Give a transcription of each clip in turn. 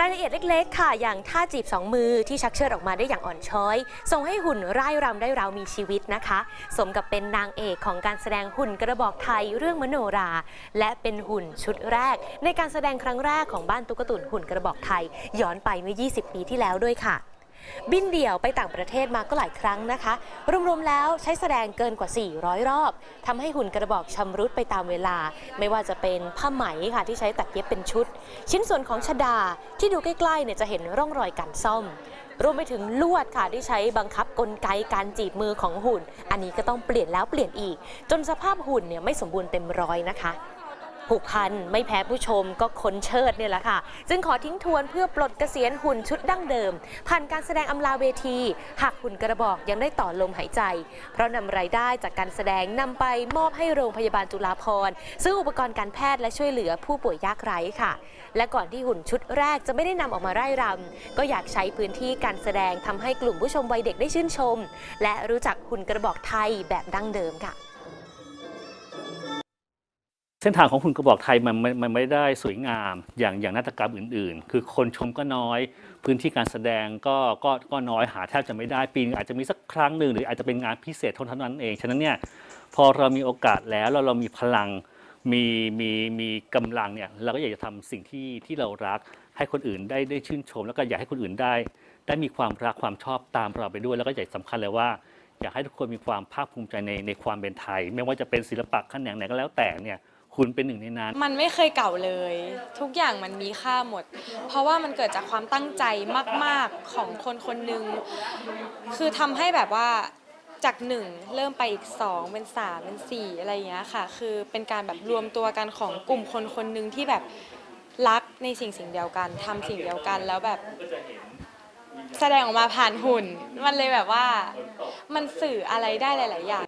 รายละเอียดเล็ก ๆ ค่ะ อย่างท่าจีบสองมือที่ชักเชิดออกมาได้อย่างอ่อนช้อยส่งให้หุ่นร่ายรำได้ราวมีชีวิตนะคะ สมกับเป็นนางเอกของการแสดงหุ่นกระบอกไทยเรื่องมโนรา และเป็นหุ่นชุดแรก ในการแสดงครั้งแรกของบ้านตุ๊กตุนหุ่นกระบอกไทย ย้อนไปเมื่อ 20 ปีที่แล้วด้วยค่ะ บินเดี่ยวไปต่างประเทศมาก็หลายครั้งนะคะ รวมๆแล้วใช้แสดงเกินกว่า 400 รอบทำให้หุ่นกระบอกชำรุดไปตามเวลา ไม่ว่าจะเป็นผ้าไหมค่ะที่ใช้ตัดเย็บเป็นชุด ชิ้นส่วนของชดาที่ดูใกล้ๆเนี่ยจะเห็นร่องรอยการซ่อมรวมไปถึงลวดค่ะที่ใช้บังคับกลไกการจีบมือของหุ่น อันนี้ก็ต้องเปลี่ยนแล้วเปลี่ยนอีก จนสภาพหุ่นเนี่ยไม่สมบูรณ์เต็มร้อยนะคะ ผูกพันไม่แพ้ผู้ชมก็คนเชิดเนี่ยแหละค่ะ จึงขอทิ้งทวนเพื่อปลดเกษียณหุ่นชุดดั้งเดิม ผ่านการแสดงอำลาเวที หากหุ่นกระบอกยังได้ต่อลมหายใจ เพราะนำรายได้จากการแสดงนำไปมอบให้โรงพยาบาลจุฬาภรณ์ซื้ออุปกรณ์การแพทย์และช่วยเหลือผู้ป่วยยากไร้ค่ะ และก่อนที่หุ่นชุดแรกจะไม่ได้นำออกมาไร่รำก็อยากใช้พื้นที่การแสดงทำให้กลุ่มผู้ชมวัยเด็กได้ชื่นชม และรู้จักหุ่นกระบอกไทยแบบดั้งเดิมค่ะ เส้นทางของคุณกระบอกไทยมันมันไม่ได้สวยงามอย่างอย่างนาฏกรรมอื่น ๆ คือคนชมก็น้อย พื้นที่การแสดงก็ก็ก็น้อยหาแทบจะไม่ได้ปีนึงอาจจะมีสักครั้งหนึ่งหรืออาจจะเป็นงานพิเศษเท่านั้นเอง ฉะนั้นเนี่ยพอเรามีโอกาสแล้วแล้วเรามีพลังมีมีมีกำลังเนี่ยเราก็อยากจะทำสิ่งที่ที่เรารัก ให้คนอื่นได้ได้ชื่นชม แล้วก็อยากให้คนอื่นได้ ได้มีความรักความชอบตามเราไปด้วย แล้วก็ใหญ่สำคัญเลยว่าอยากให้ทุกคนมีความภาคภูมิใจในในความเป็นไทย ไม่ว่าจะเป็นศิลปะแขนงไหนก็แล้วแต่เนี่ย คุณเป็นหนึ่งในนั้น มันไม่เคยเก่าเลย ทุกอย่างมันมีค่าหมด เพราะว่ามันเกิดจากความตั้งใจมาก ๆของคนคนหนึ่งคือทำให้แบบว่าจากหนึ่งเริ่มไปอีกสองเป็นสามเป็นสี่อะไรอย่างเงี้ยค่ะ คือเป็นการแบบรวมตัวกันของกลุ่มคนคนหนึ่งที่แบบรักในสิ่งสิ่งเดียวกันทำสิ่งเดียวกันแล้วแบบ แสดงออกมาผ่านหุ่น มันเลยแบบว่า มันสื่ออะไรได้หลาย ๆ อย่าง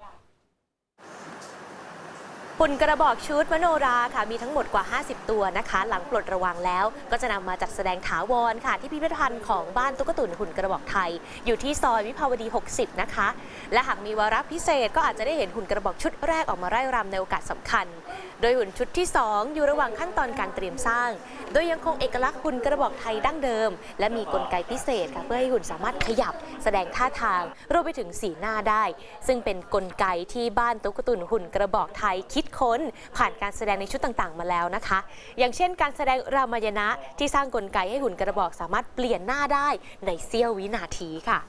หุ่นกระบอกชุดมโนราค่ะมีทั้งหมดกว่า 50 ตัวนะคะ หลังปลดระวางแล้ว ก็จะนำมาจัดแสดงถาวรค่ะ ที่พิพิธภัณฑ์ของบ้านตุ๊กตุนหุ่นกระบอกไทย อยู่ที่ซอยวิภาวดี 60 นะคะ และหากมีวาระพิเศษก็อาจจะได้เห็นหุ่นกระบอกชุดแรกออกมาไร่รำในโอกาสสำคัญ โดยหุ่นชุดที่ 2 อยู่ระหว่างขั้นตอนการเตรียมสร้าง โดยยังคงเอกลักษณ์หุ่นกระบอกไทยดั้งเดิม และมีกลไกพิเศษค่ะเพื่อให้หุ่นสามารถขยับ แสดงท่าทางรวมไปถึงสีหน้าได้ ซึ่งเป็นกลไกที่บ้านตุ๊กตุนหุ่นกระบอกไทยคิดค้น ผ่านการแสดงในชุดต่างๆ มาแล้วนะคะ อย่างเช่นการแสดงรามายณะที่สร้างกลไกให้หุ่นกระบอกสามารถเปลี่ยนหน้าได้ในเสี้ยววินาทีค่ะ